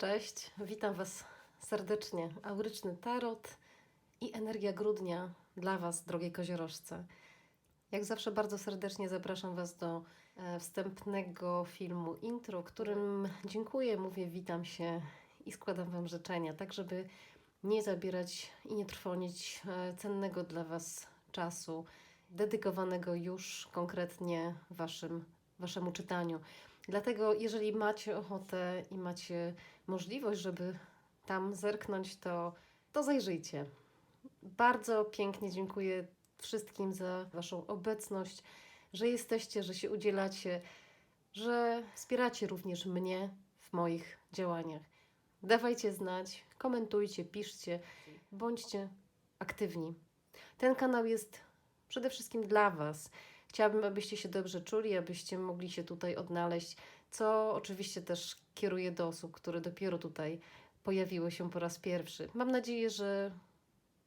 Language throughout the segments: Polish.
Cześć, witam Was serdecznie. Auryczny Tarot i energia grudnia dla Was, drogie koziorożce. Jak zawsze bardzo serdecznie zapraszam Was do e, wstępnego filmu intro, którym dziękuję, mówię witam się i składam Wam życzenia, tak żeby nie zabierać i nie trwonić e, cennego dla Was czasu, dedykowanego już konkretnie waszym, Waszemu czytaniu. Dlatego, jeżeli macie ochotę i macie możliwość, żeby tam zerknąć, to, to zajrzyjcie. Bardzo pięknie dziękuję wszystkim za Waszą obecność, że jesteście, że się udzielacie, że wspieracie również mnie w moich działaniach. Dawajcie znać, komentujcie, piszcie, bądźcie aktywni. Ten kanał jest przede wszystkim dla Was. Chciałabym, abyście się dobrze czuli, abyście mogli się tutaj odnaleźć, co oczywiście też kieruję do osób, które dopiero tutaj pojawiły się po raz pierwszy. Mam nadzieję, że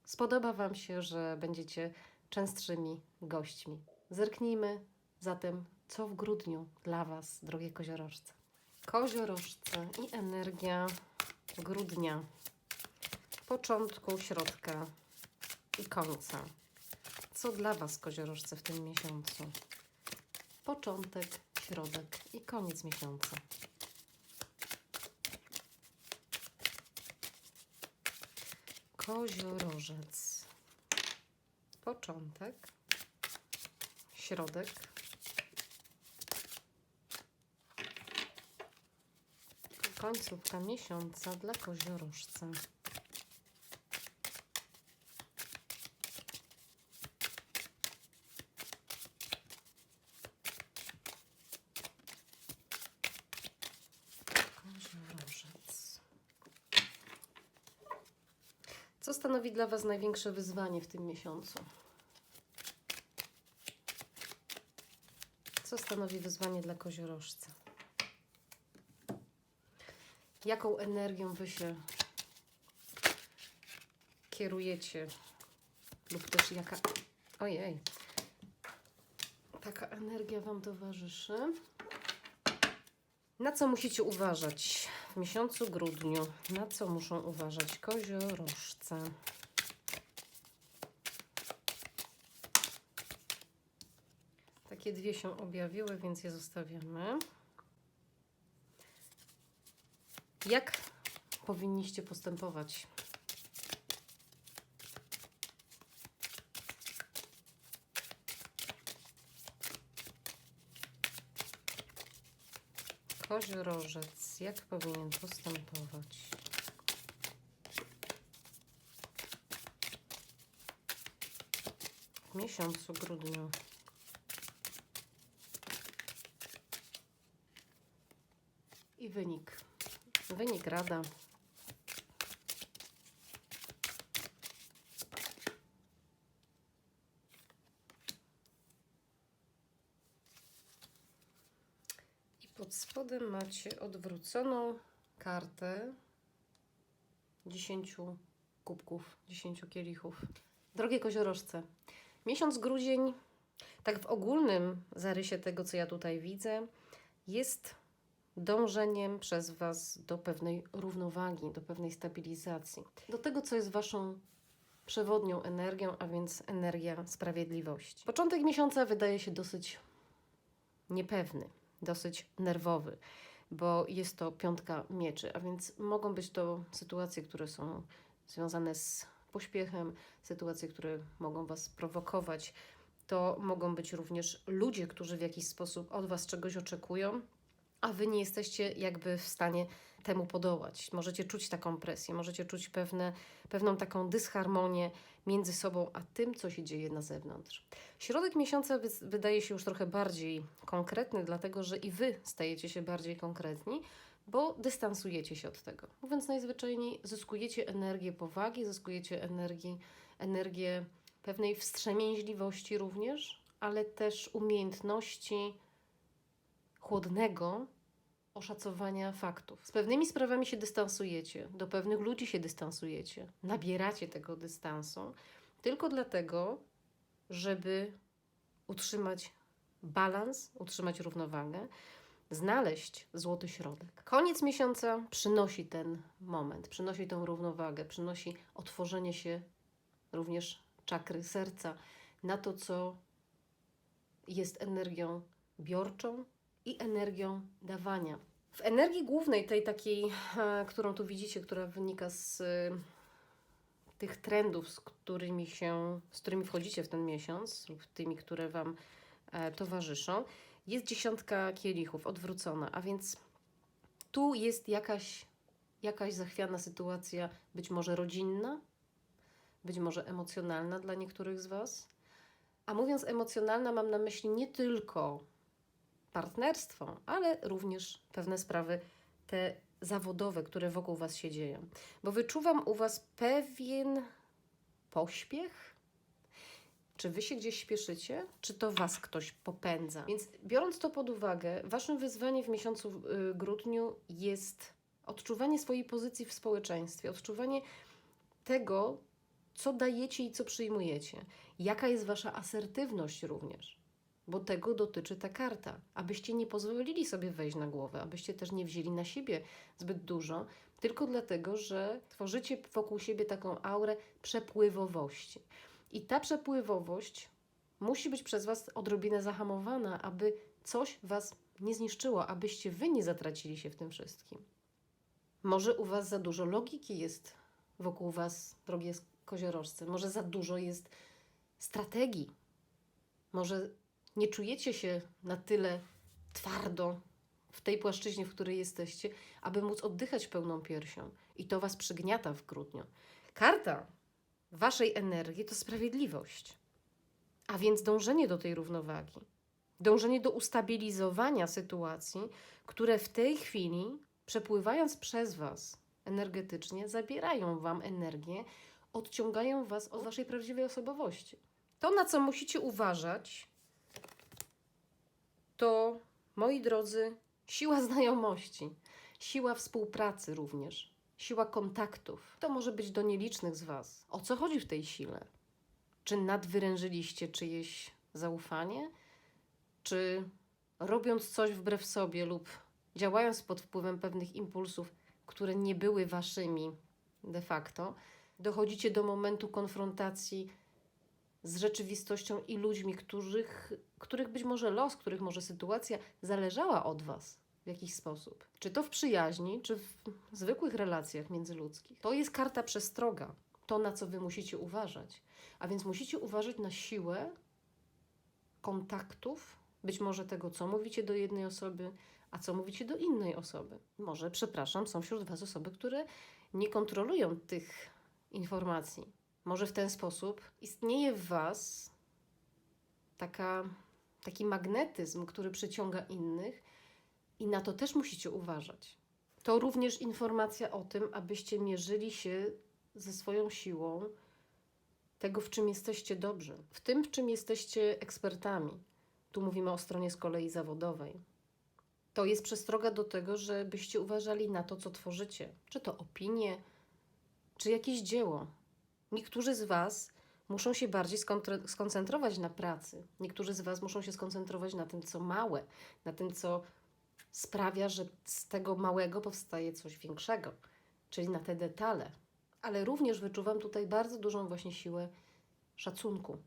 spodoba Wam się, że będziecie częstszymi gośćmi. Zerknijmy zatem, co w grudniu dla Was, drogie koziorożce. Koziorożce i energia grudnia, początku, środka i końca. Co dla Was, koziorożce, w tym miesiącu? Początek, środek i koniec miesiąca. Koziorożec. Początek, środek, końcówka miesiąca dla koziorożca. Koziorożec. Co stanowi dla Was największe wyzwanie w tym miesiącu? Co stanowi wyzwanie dla koziorożca? Jaką energią Wy się kierujecie? Lub też jaka... Ojej. Taka energia Wam towarzyszy. Na co musicie uważać w miesiącu grudniu? Na co muszą uważać koziorożce? Takie dwie się objawiły, więc je zostawiamy. Jak powinniście postępować? Koziorożec, jak powinien postępować? W miesiącu grudniu. I wynik. Wynik rada. I pod spodem macie odwróconą kartę 10 kubków, 10 kielichów. Drogie koziorożce, miesiąc grudzień, tak w ogólnym zarysie tego, co ja tutaj widzę, jest dążeniem przez Was do pewnej równowagi, do pewnej stabilizacji, do tego, co jest Waszą przewodnią energią, a więc energia sprawiedliwości. Początek miesiąca wydaje się dosyć niepewny, dosyć nerwowy, bo jest to piątka mieczy, a więc mogą być to sytuacje, które są związane z pośpiechem, sytuacje, które mogą Was prowokować. To mogą być również ludzie, którzy w jakiś sposób od Was czegoś oczekują, a wy nie jesteście jakby w stanie temu podołać. Możecie czuć taką presję, możecie czuć pewne, pewną taką dysharmonię między sobą a tym, co się dzieje na zewnątrz. Środek miesiąca wy- wydaje się już trochę bardziej konkretny, dlatego że i wy stajecie się bardziej konkretni, bo dystansujecie się od tego. Mówiąc najzwyczajniej, zyskujecie energię powagi, zyskujecie energii, energię pewnej wstrzemięźliwości również, ale też umiejętności chłodnego oszacowania faktów. Z pewnymi sprawami się dystansujecie, do pewnych ludzi się dystansujecie, nabieracie tego dystansu tylko dlatego, żeby utrzymać balans, utrzymać równowagę. znaleźć złoty środek. Koniec miesiąca przynosi ten moment, przynosi tą równowagę, przynosi otworzenie się również czakry serca na to, co jest energią biorczą i energią dawania. W energii głównej, tej takiej, e, którą tu widzicie, która wynika z e, tych trendów, z którymi się, z którymi wchodzicie w ten miesiąc, lub tymi, które Wam e, towarzyszą, jest dziesiątka kielichów odwrócona, a więc tu jest jakaś, jakaś zachwiana sytuacja, być może rodzinna, być może emocjonalna dla niektórych z Was. A mówiąc emocjonalna, mam na myśli nie tylko partnerstwo, ale również pewne sprawy te zawodowe, które wokół Was się dzieją. Bo wyczuwam u Was pewien pośpiech. Czy Wy się gdzieś śpieszycie, czy to Was ktoś popędza? Więc biorąc to pod uwagę, Waszym wyzwaniem w miesiącu y, grudniu jest odczuwanie swojej pozycji w społeczeństwie, odczuwanie tego, co dajecie i co przyjmujecie. Jaka jest Wasza asertywność również bo tego dotyczy ta karta. Abyście nie pozwolili sobie wejść na głowę, abyście też nie wzięli na siebie zbyt dużo, tylko dlatego, że tworzycie wokół siebie taką aurę przepływowości. I ta przepływowość musi być przez Was odrobinę zahamowana, aby coś Was nie zniszczyło, abyście Wy nie zatracili się w tym wszystkim. Może u Was za dużo logiki jest wokół Was, drogie koziorożce. Może za dużo jest strategii. Może nie czujecie się na tyle twardo w tej płaszczyźnie, w której jesteście, aby móc oddychać pełną piersią. I to was przygniata w grudniu. Karta waszej energii to sprawiedliwość, a więc dążenie do tej równowagi, dążenie do ustabilizowania sytuacji, które w tej chwili, przepływając przez was energetycznie, zabierają wam energię, odciągają was od waszej prawdziwej osobowości. To, na co musicie uważać, to, moi drodzy, siła znajomości, siła współpracy również, siła kontaktów. To może być do nielicznych z Was. O co chodzi w tej sile? Czy nadwyrężyliście czyjeś zaufanie? Czy robiąc coś wbrew sobie lub działając pod wpływem pewnych impulsów, które nie były waszymi de facto, dochodzicie do momentu konfrontacji z rzeczywistością i ludźmi, których, których być może los, których może sytuacja zależała od Was w jakiś sposób. Czy to w przyjaźni, czy w zwykłych relacjach międzyludzkich. To jest karta przestroga, to na co Wy musicie uważać. A więc musicie uważać na siłę kontaktów, być może tego, co mówicie do jednej osoby, a co mówicie do innej osoby. Może, przepraszam, są wśród Was osoby, które nie kontrolują tych informacji może w ten sposób istnieje w Was taka, taki magnetyzm, który przyciąga innych, i na to też musicie uważać. To również informacja o tym, abyście mierzyli się ze swoją siłą tego, w czym jesteście dobrzy, w tym, w czym jesteście ekspertami. Tu mówimy o stronie z kolei zawodowej. To jest przestroga do tego, żebyście uważali na to, co tworzycie, czy to opinie, czy jakieś dzieło, Niektórzy z Was muszą się bardziej skoncentrować na pracy. Niektórzy z Was muszą się skoncentrować na tym, co małe, na tym, co sprawia, że z tego małego powstaje coś większego, czyli na te detale. Ale również wyczuwam tutaj bardzo dużą właśnie siłę szacunku,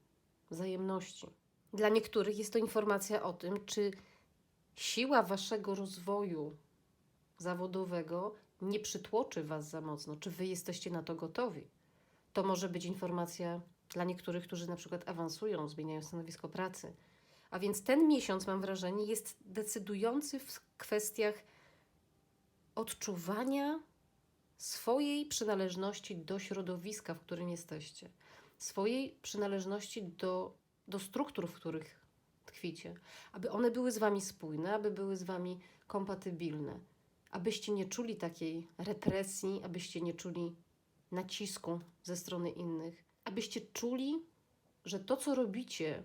wzajemności. Dla niektórych jest to informacja o tym, czy siła Waszego rozwoju zawodowego nie przytłoczy Was za mocno, czy Wy jesteście na to gotowi. To może być informacja dla niektórych, którzy na przykład awansują, zmieniają stanowisko pracy. A więc ten miesiąc, mam wrażenie, jest decydujący w kwestiach odczuwania swojej przynależności do środowiska, w którym jesteście, swojej przynależności do, do struktur, w których tkwicie, aby one były z Wami spójne, aby były z Wami kompatybilne, abyście nie czuli takiej represji, abyście nie czuli nacisku ze strony innych, abyście czuli, że to, co robicie,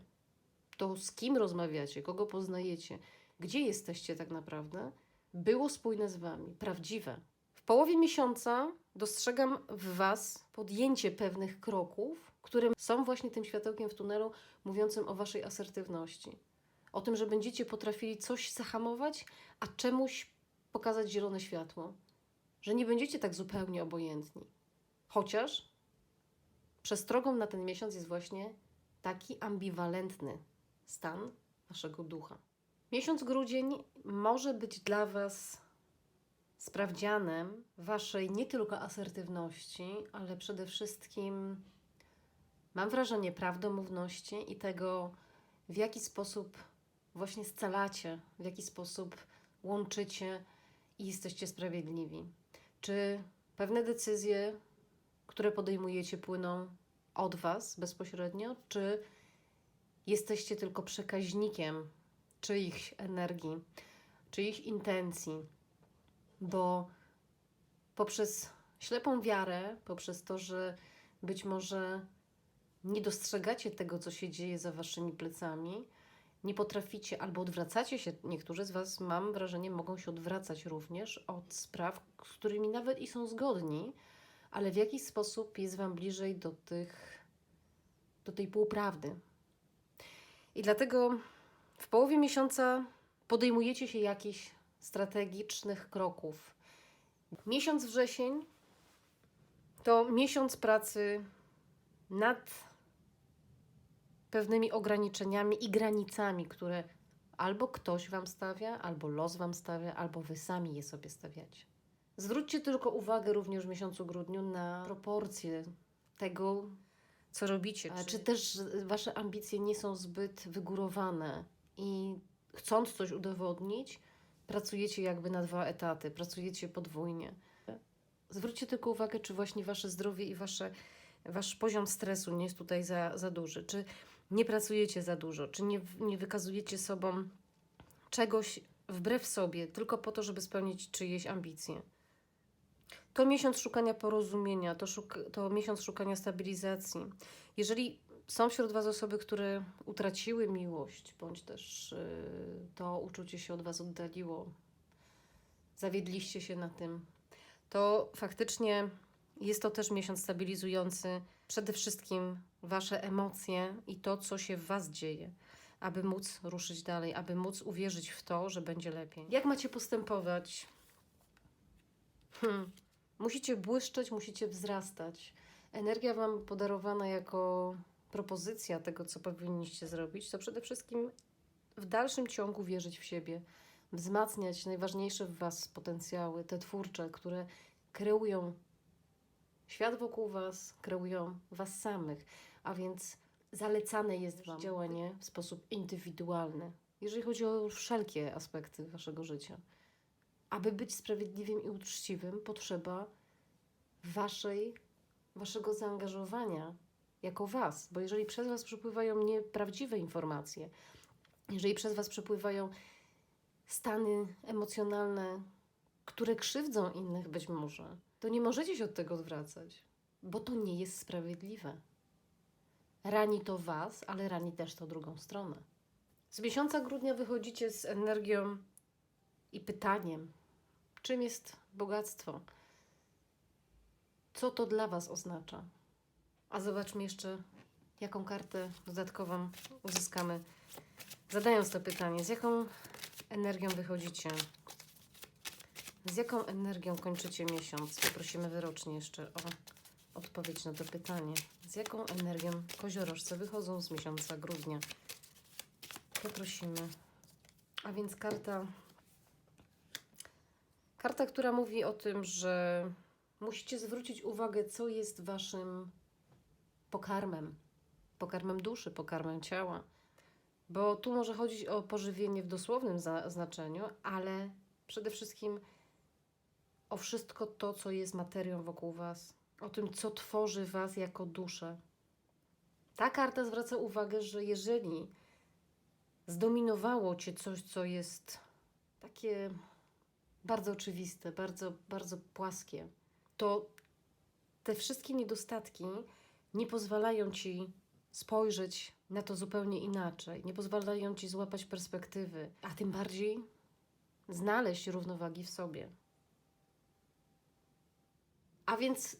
to z kim rozmawiacie, kogo poznajecie, gdzie jesteście tak naprawdę, było spójne z Wami, prawdziwe. W połowie miesiąca dostrzegam w Was podjęcie pewnych kroków, które są właśnie tym światełkiem w tunelu mówiącym o Waszej asertywności, O tym, że będziecie potrafili coś zahamować, a czemuś pokazać zielone światło. Że nie będziecie tak zupełnie obojętni. Chociaż przestrogą na ten miesiąc jest właśnie taki ambiwalentny stan waszego ducha. Miesiąc grudzień może być dla was sprawdzianem waszej nie tylko asertywności, ale przede wszystkim mam wrażenie prawdomówności i tego, w jaki sposób właśnie scalacie, w jaki sposób łączycie i jesteście sprawiedliwi. Czy pewne decyzje, które podejmujecie, płyną od Was bezpośrednio, czy jesteście tylko przekaźnikiem czyichś energii, czyichś intencji? Bo poprzez ślepą wiarę, poprzez to, że być może nie dostrzegacie tego, co się dzieje za waszymi plecami, nie potraficie albo odwracacie się, niektórzy z Was, mam wrażenie, mogą się odwracać również od spraw, z którymi nawet i są zgodni, ale w jakiś sposób jest Wam bliżej do, tych, do tej półprawdy. I dlatego w połowie miesiąca podejmujecie się jakichś strategicznych kroków. Miesiąc wrzesień to miesiąc pracy nad pewnymi ograniczeniami i granicami, które albo ktoś Wam stawia, albo los Wam stawia, albo Wy sami je sobie stawiacie. Zwróćcie tylko uwagę również w miesiącu grudniu na proporcje tego, co robicie. Czy, czy też Wasze ambicje nie są zbyt wygórowane i chcąc coś udowodnić, pracujecie jakby na dwa etaty, pracujecie podwójnie. Zwróćcie tylko uwagę, czy właśnie Wasze zdrowie i wasze, Wasz poziom stresu nie jest tutaj za, za duży. Czy nie pracujecie za dużo, czy nie, nie wykazujecie sobą czegoś wbrew sobie, tylko po to, żeby spełnić czyjeś ambicje. To miesiąc szukania porozumienia, to, szuk to miesiąc szukania stabilizacji. Jeżeli są wśród Was osoby, które utraciły miłość, bądź też yy, to uczucie się od Was oddaliło, zawiedliście się na tym, to faktycznie jest to też miesiąc stabilizujący przede wszystkim Wasze emocje i to, co się w Was dzieje, aby móc ruszyć dalej, aby móc uwierzyć w to, że będzie lepiej. Jak macie postępować? Hmm. Musicie błyszczeć, musicie wzrastać. Energia Wam podarowana jako propozycja tego, co powinniście zrobić, to przede wszystkim w dalszym ciągu wierzyć w siebie, wzmacniać najważniejsze w Was potencjały, te twórcze, które kreują świat wokół Was, kreują Was samych, a więc zalecane jest Wam działanie w sposób indywidualny, jeżeli chodzi o wszelkie aspekty Waszego życia. Aby być sprawiedliwym i uczciwym, potrzeba waszej, Waszego zaangażowania jako Was, bo jeżeli przez Was przepływają nieprawdziwe informacje, jeżeli przez Was przepływają stany emocjonalne, które krzywdzą innych być może, to nie możecie się od tego odwracać, bo to nie jest sprawiedliwe. Rani to Was, ale rani też to drugą stronę. Z miesiąca grudnia wychodzicie z energią i pytaniem, czym jest bogactwo? Co to dla Was oznacza? A zobaczmy jeszcze, jaką kartę dodatkową uzyskamy, zadając to pytanie. Z jaką energią wychodzicie? Z jaką energią kończycie miesiąc? Poprosimy wyrocznie jeszcze o odpowiedź na to pytanie. Z jaką energią koziorożce wychodzą z miesiąca grudnia? Poprosimy. A więc karta. Karta, która mówi o tym, że musicie zwrócić uwagę, co jest waszym pokarmem. Pokarmem duszy, pokarmem ciała. Bo tu może chodzić o pożywienie w dosłownym znaczeniu, ale przede wszystkim o wszystko to, co jest materią wokół Was, o tym, co tworzy Was jako duszę. Ta karta zwraca uwagę, że jeżeli zdominowało Cię coś, co jest takie bardzo oczywiste, bardzo, bardzo płaskie, to te wszystkie niedostatki nie pozwalają Ci spojrzeć na to zupełnie inaczej, nie pozwalają Ci złapać perspektywy, a tym bardziej znaleźć równowagi w sobie. A więc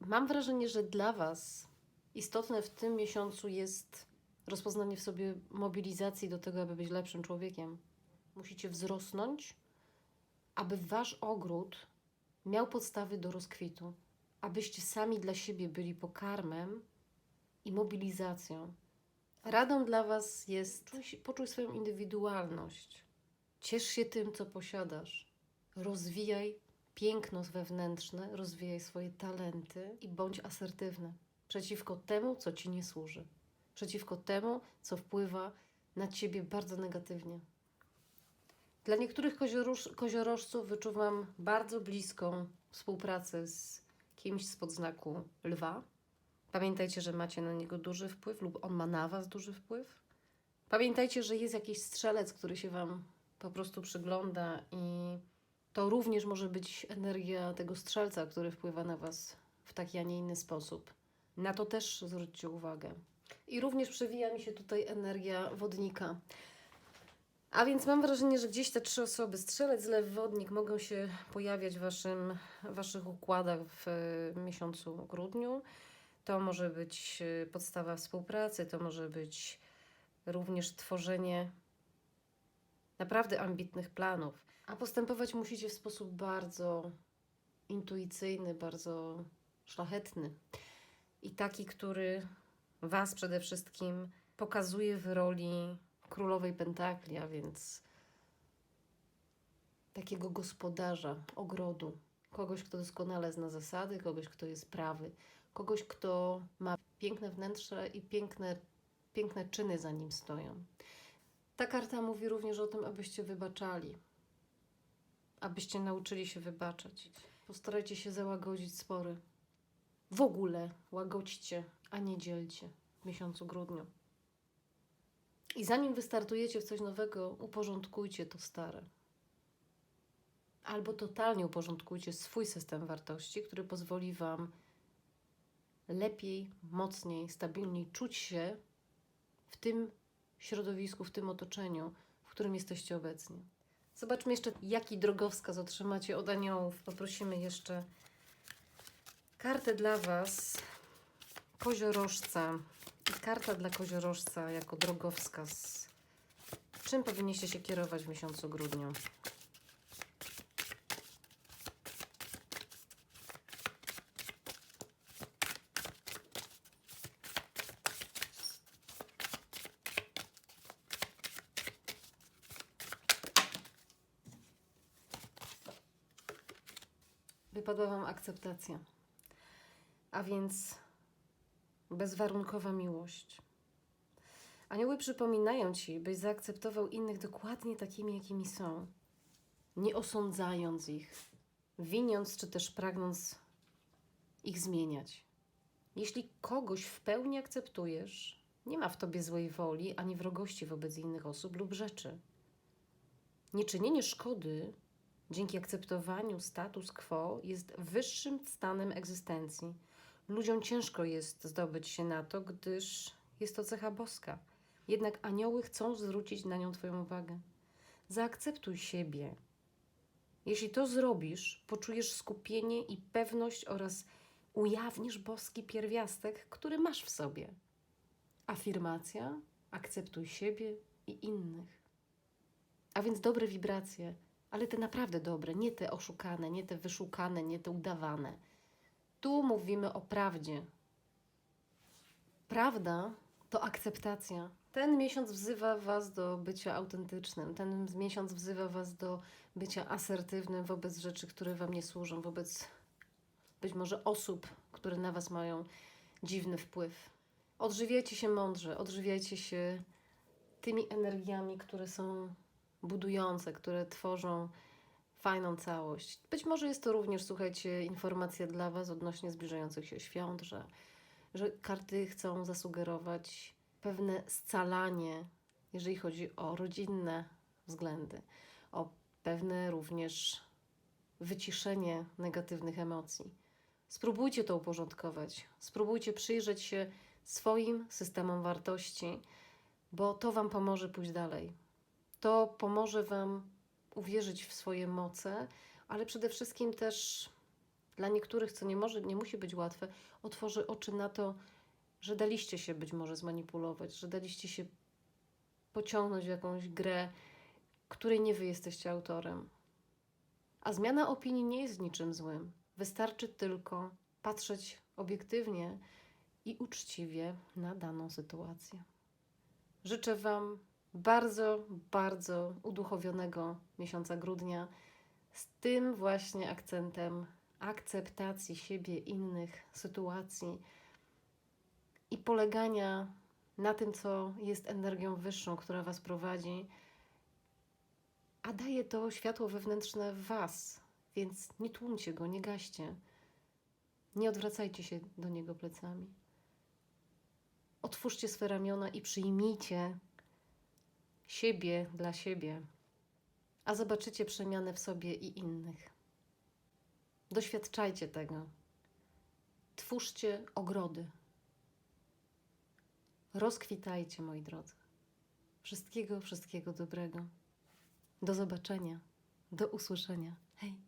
mam wrażenie, że dla Was istotne w tym miesiącu jest rozpoznanie w sobie mobilizacji do tego, aby być lepszym człowiekiem. Musicie wzrosnąć, aby wasz ogród miał podstawy do rozkwitu, abyście sami dla siebie byli pokarmem i mobilizacją. Radą dla Was jest poczuj swoją indywidualność. Ciesz się tym, co posiadasz. Rozwijaj piękno wewnętrzne, rozwijaj swoje talenty i bądź asertywny przeciwko temu, co Ci nie służy, przeciwko temu, co wpływa na Ciebie bardzo negatywnie. Dla niektórych kozioroż, koziorożców wyczuwam bardzo bliską współpracę z kimś z podznaku lwa. Pamiętajcie, że macie na niego duży wpływ, lub on ma na Was duży wpływ. Pamiętajcie, że jest jakiś strzelec, który się Wam po prostu przygląda, i to również może być energia tego strzelca, który wpływa na Was w taki, a nie inny sposób. Na to też zwróćcie uwagę. I również przewija mi się tutaj energia wodnika. A więc mam wrażenie, że gdzieś te trzy osoby, strzelec, lew, wodnik, mogą się pojawiać w waszym, waszych układach w e, miesiącu grudniu. To może być e, podstawa współpracy, to może być również tworzenie naprawdę ambitnych planów. A postępować musicie w sposób bardzo intuicyjny, bardzo szlachetny. I taki, który Was przede wszystkim pokazuje w roli królowej pentakli, a więc takiego gospodarza ogrodu. Kogoś, kto doskonale zna zasady, kogoś, kto jest prawy, kogoś, kto ma piękne wnętrze i piękne, piękne czyny za nim stoją. Ta karta mówi również o tym, abyście wybaczali, abyście nauczyli się wybaczać. Postarajcie się załagodzić spory. W ogóle łagodźcie, a nie dzielcie w miesiącu grudniu. I zanim wystartujecie w coś nowego, uporządkujcie to stare. Albo totalnie uporządkujcie swój system wartości, który pozwoli Wam lepiej, mocniej, stabilniej czuć się w tym środowisku, w tym otoczeniu, w którym jesteście obecni. Zobaczmy jeszcze, jaki drogowskaz otrzymacie od aniołów. Poprosimy jeszcze kartę dla Was, koziorożca. Karta dla koziorożca jako drogowskaz. Czym powinniście się kierować w miesiącu grudniu? Wypadła Wam akceptacja. A więc bezwarunkowa miłość. Anioły przypominają ci, byś zaakceptował innych dokładnie takimi, jakimi są, nie osądzając ich, winiąc czy też pragnąc ich zmieniać. Jeśli kogoś w pełni akceptujesz, nie ma w tobie złej woli ani wrogości wobec innych osób lub rzeczy. Nieczynienie szkody dzięki akceptowaniu status quo jest wyższym stanem egzystencji. Ludziom ciężko jest zdobyć się na to, gdyż jest to cecha boska. Jednak anioły chcą zwrócić na nią Twoją uwagę. Zaakceptuj siebie. Jeśli to zrobisz, poczujesz skupienie i pewność oraz ujawnisz boski pierwiastek, który masz w sobie. Afirmacja: akceptuj siebie i innych. A więc dobre wibracje, ale te naprawdę dobre, nie te oszukane, nie te wyszukane, nie te udawane. Tu mówimy o prawdzie. Prawda to akceptacja. Ten miesiąc wzywa Was do bycia autentycznym. Ten miesiąc wzywa Was do bycia asertywnym wobec rzeczy, które Wam nie służą, wobec być może osób, które na Was mają dziwny wpływ. Odżywiajcie się mądrze, odżywiajcie się tymi energiami, które są budujące, które tworzą fajną całość. Być może jest to również, słuchajcie, informacja dla Was odnośnie zbliżających się świąt, że, że karty chcą zasugerować pewne scalanie, jeżeli chodzi o rodzinne względy, o pewne również wyciszenie negatywnych emocji. Spróbujcie to uporządkować, spróbujcie przyjrzeć się swoim systemom wartości, bo to Wam pomoże pójść dalej. To pomoże Wam uwierzyć w swoje moce, ale przede wszystkim też dla niektórych, co nie może, nie musi być łatwe, otworzy oczy na to, że daliście się być może zmanipulować, że daliście się pociągnąć w jakąś grę, której nie wy jesteście autorem. A zmiana opinii nie jest niczym złym. Wystarczy tylko patrzeć obiektywnie i uczciwie na daną sytuację. Życzę Wam bardzo, bardzo uduchowionego miesiąca grudnia z tym właśnie akcentem akceptacji siebie, innych, sytuacji i polegania na tym, co jest energią wyższą, która Was prowadzi, a daje to światło wewnętrzne w Was, więc nie tłumcie go, nie gaście. Nie odwracajcie się do niego plecami. Otwórzcie swe ramiona i przyjmijcie siebie dla siebie, a zobaczycie przemianę w sobie i innych. Doświadczajcie tego. Twórzcie ogrody. Rozkwitajcie, moi drodzy. Wszystkiego, wszystkiego dobrego. Do zobaczenia, do usłyszenia. Hej!